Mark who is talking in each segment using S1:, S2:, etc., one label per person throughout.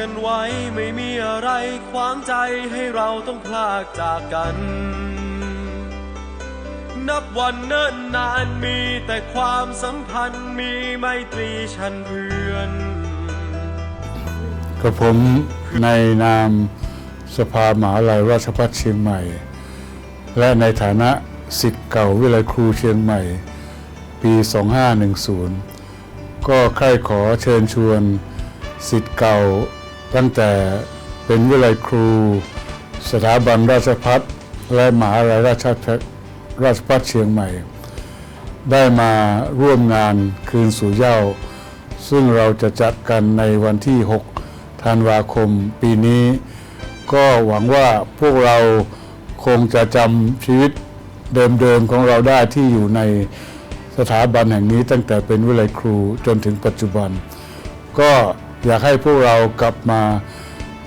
S1: กันไว้ ไม่มีอะไรขวางใจให้เราต้องพลากจากกัน นับวันเนิ่นนานมีแต่ความสัมพันธ์มีไมตรีชันเพื่อน
S2: กับผมในนามสภาหมหาลัยราชภัฏเชียงใหม่ และในฐานะสิทธิ์เก่าวิเลยครูเชียงใหม่ ปี 2510 ก็ใคร่ขอเชิญชวนสิทธิ์เก่า ตั้งแต่เป็นวิเลยครู สถาบันราชภัฏและมหาลัยราชภัฏราชภัฏเชียงใหม่ ได้มาร่วมงานคืนสู่เย้า ซึ่งเราจะจัดกันในวันที่ 6 ธันวาคมปีนี้ ก็หวังว่าพวกเราคงจะจำชีวิตเดิมๆของเราได้ที่อยู่ในสถาบันแห่งนี้ตั้งแต่เป็นวิเลยครูจนถึงปัจจุบัน ก็ อยากให้พวกเรากลับมา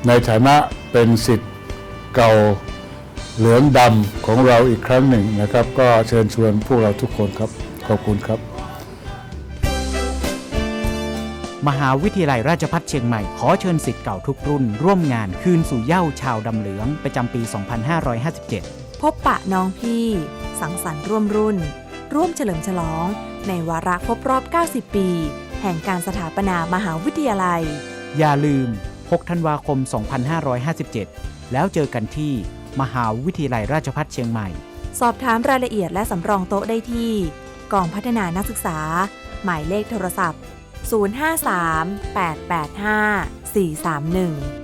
S2: ในฐานะเป็นสิทธิ์เก่าเหลืองดำของเราอีกครั้งหนึ่งนะครับ ก็เชิญชวนพวกเราทุกคนครับ ขอบคุณครับ
S3: มหาวิทยาลัยราชภัฏเชียงใหม่ ขอเชิญสิทธิ์เก่าทุกรุ่น ร่วมงานคืนสู่เหย้าชาวดำเหลืองประจำปี 2557
S4: พบปะน้องพี่ สังสรรค์ร่วมรุ่น ร่วมเฉลิมฉลอง ในวาระครบรอบ 90 ปี แห่งการสถาปนามหาวิทยาลัย
S3: อย่าลืม 6 ธันวาคม 2557 แล้วเจอกันที่มหาวิทยาลัยราชภัฏเชียงใหม่
S4: สอบถามรายละเอียดและสำรองโต๊ะได้ที่ กองพัฒนานักศึกษา หมายเลขโทรศัพท์ 053 885 431